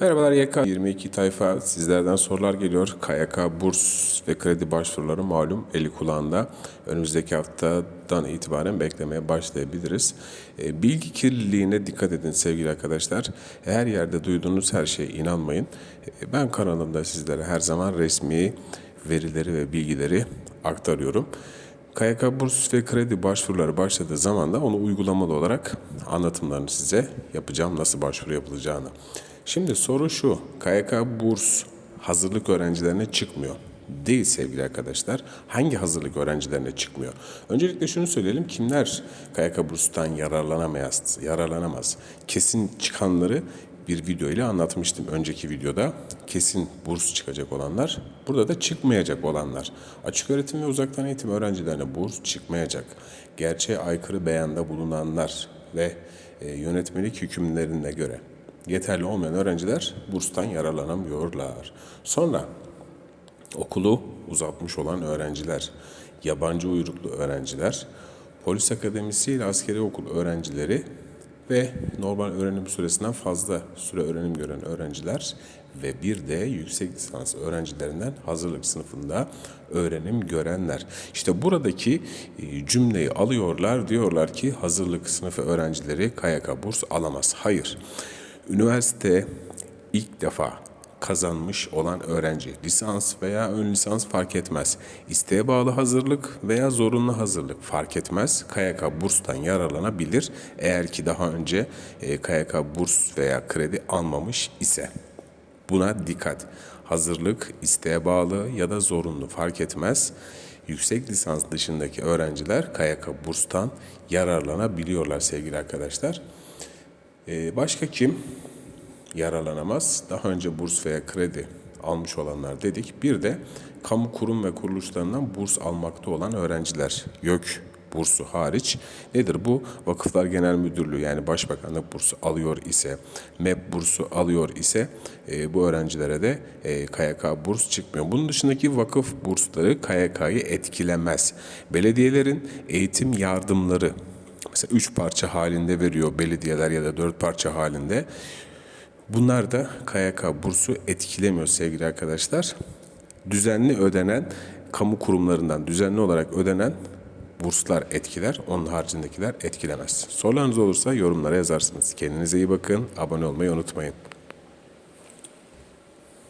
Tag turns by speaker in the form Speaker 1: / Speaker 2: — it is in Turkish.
Speaker 1: Merhabalar YK22 tayfa sizlerden sorular geliyor. KYK burs ve kredi başvuruları malum eli kulağında. Önümüzdeki haftadan itibaren beklemeye başlayabiliriz. E, bilgi kirliliğine dikkat edin sevgili arkadaşlar. Her yerde duyduğunuz her şeye inanmayın. E, ben kanalımda sizlere her zaman resmi verileri ve bilgileri aktarıyorum. KYK burs ve kredi başvuruları başladığı zaman da onu uygulamalı olarak anlatımlarını size yapacağım nasıl başvuru yapılacağını. Şimdi soru şu. KYK burs hazırlık öğrencilerine çıkmıyor. Değil sevgili arkadaşlar. Hangi hazırlık öğrencilerine çıkmıyor? Öncelikle şunu söyleyelim. Kimler KYK burstan yararlanamaz? yararlanamaz? Kesin çıkanları bir video ile anlatmıştım önceki videoda. Kesin burs çıkacak olanlar, burada da çıkmayacak olanlar. Açık öğretim ve uzaktan eğitim öğrencilerine burs çıkmayacak. Gerçeğe aykırı beyanda bulunanlar ve e, yönetmelik hükümlerine göre yeterli olmayan öğrenciler burstan yararlanamıyorlar. Sonra okulu uzatmış olan öğrenciler, yabancı uyruklu öğrenciler, polis akademisi ile askeri okul öğrencileri ve normal öğrenim süresinden fazla süre öğrenim gören öğrenciler ve bir de yüksek lisans öğrencilerinden hazırlık sınıfında öğrenim görenler. İşte buradaki e, cümleyi alıyorlar diyorlar ki hazırlık sınıfı öğrencileri KYK burs alamaz. Hayır. Üniversite ilk defa kazanmış olan öğrenci lisans veya ön lisans fark etmez. İsteğe bağlı hazırlık veya zorunlu hazırlık fark etmez. KYK burstan yararlanabilir eğer ki daha önce e, KYK burs veya kredi almamış ise. Buna dikkat. Hazırlık isteğe bağlı ya da zorunlu fark etmez. Yüksek lisans dışındaki öğrenciler KYK burstan yararlanabiliyorlar sevgili arkadaşlar. Ee, başka kim yararlanamaz? Daha önce burs veya kredi almış olanlar dedik. Bir de kamu kurum ve kuruluşlarından burs almakta olan öğrenciler. YÖK bursu hariç. Nedir bu? Vakıflar Genel Müdürlüğü yani Başbakanlık bursu alıyor ise, MEP bursu alıyor ise e, bu öğrencilere de e, KYK burs çıkmıyor. Bunun dışındaki vakıf bursları KYK'yı etkilemez. Belediyelerin eğitim yardımları mesela üç parça halinde veriyor belediyeler ya da dört parça halinde. Bunlar da KYK bursu etkilemiyor sevgili arkadaşlar. Düzenli ödenen kamu kurumlarından düzenli olarak ödenen burslar etkiler, onun haricindekiler etkilemez. Sorularınız olursa yorumlara yazarsınız. Kendinize iyi bakın, abone olmayı unutmayın.